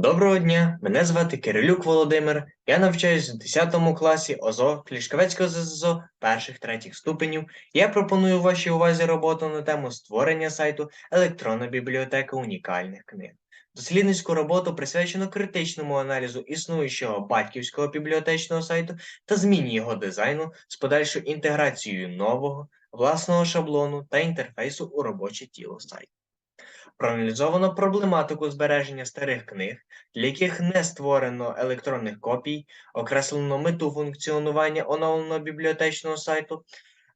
Доброго дня, мене звати Кирилюк Володимир. Я навчаюсь у 10 класі ОЗО Клішковецького ЗЗО перших третіх ступенів. Я пропоную вашій увазі роботу на тему створення сайту Електронна бібліотека унікальних книг. Дослідницьку роботу присвячено критичному аналізу існуючого батьківського бібліотечного сайту та зміні його дизайну з подальшою інтеграцією нового, власного шаблону та інтерфейсу у робоче тіло сайту. Проаналізовано проблематику збереження старих книг, для яких не створено електронних копій, окреслено мету функціонування оновленого бібліотечного сайту,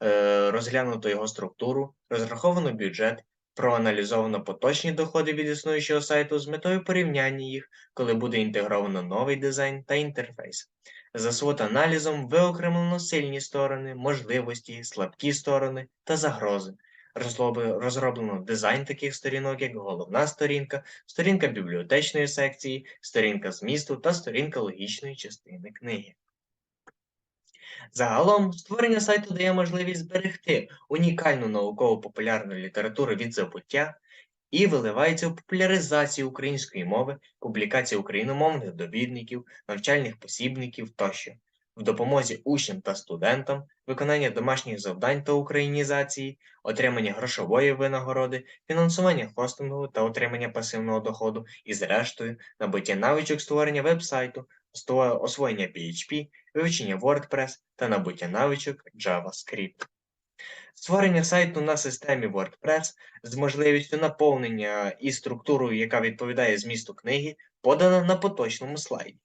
е, розглянуто його структуру, розраховано бюджет, проаналізовано поточні доходи від існуючого сайту з метою порівняння їх, коли буде інтегровано новий дизайн та інтерфейс. За свот-аналізом виокремлено сильні сторони, можливості, слабкі сторони та загрози. Розроблено дизайн таких сторінок, як головна сторінка, сторінка бібліотечної секції, сторінка змісту та сторінка логічної частини книги. Загалом, створення сайту дає можливість зберегти унікальну науково-популярну літературу від забуття і виливається в популяризацію української мови, публікацію україномовних довідників, навчальних посібників тощо, в допомозі учням та студентам, виконання домашніх завдань та українізації, отримання грошової винагороди, фінансування хостингу та отримання пасивного доходу і, зрештою, набуття навичок створення веб-сайту, освоєння PHP, вивчення WordPress та набуття навичок JavaScript. Створення сайту на системі WordPress з можливістю наповнення і структурою, яка відповідає змісту книги, подана на поточному слайді.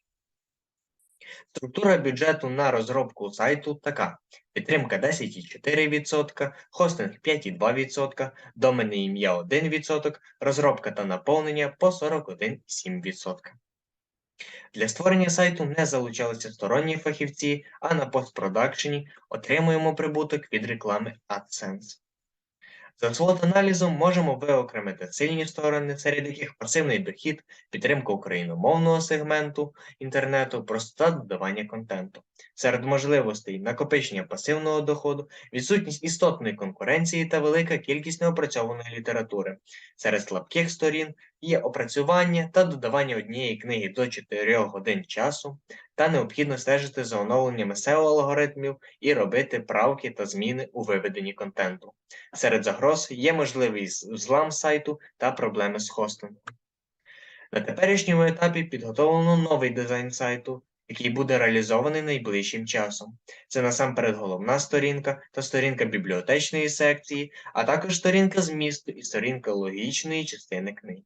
Структура бюджету на розробку сайту така: підтримка 10,4%, хостинг 5,2%, доменне ім'я 1%, розробка та наповнення по 41,7%. Для створення сайту не залучалися сторонні фахівці, а на постпродакшені отримуємо прибуток від реклами AdSense. За слот-аналізом можемо виокремити сильні сторони, серед яких пасивний дохід, підтримка україномовного сегменту інтернету, простота додавання контенту. Серед можливостей накопичення пасивного доходу, відсутність істотної конкуренції та велика кількість неопрацьованої літератури. Серед слабких сторін є опрацювання та додавання однієї книги до 4 годин часу, та необхідно стежити за оновленнями SEO-алгоритмів і робити правки та зміни у виведенні контенту. Серед загроз є можливий з- злам сайту та проблеми з хостингом. На теперішньому етапі підготовлено новий дизайн сайту, який буде реалізований найближчим часом. Це насамперед головна сторінка та сторінка бібліотечної секції, а також сторінка змісту і сторінка логічної частини книги.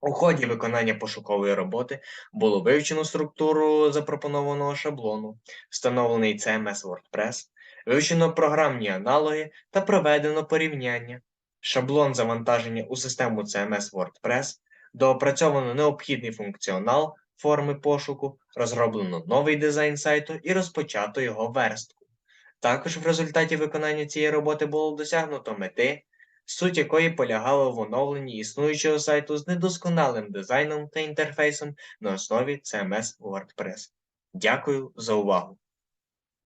У ході виконання пошукової роботи було вивчено структуру запропонованого шаблону, встановлений CMS WordPress, вивчено програмні аналоги та проведено порівняння. Шаблон завантаження у систему CMS WordPress, доопрацьовано необхідний функціонал форми пошуку, розроблено новий дизайн сайту і розпочато його верстку. Також в результаті виконання цієї роботи було досягнуто мети, суть якої полягала в оновленні існуючого сайту з недосконалим дизайном та інтерфейсом на основі CMS WordPress. Дякую за увагу!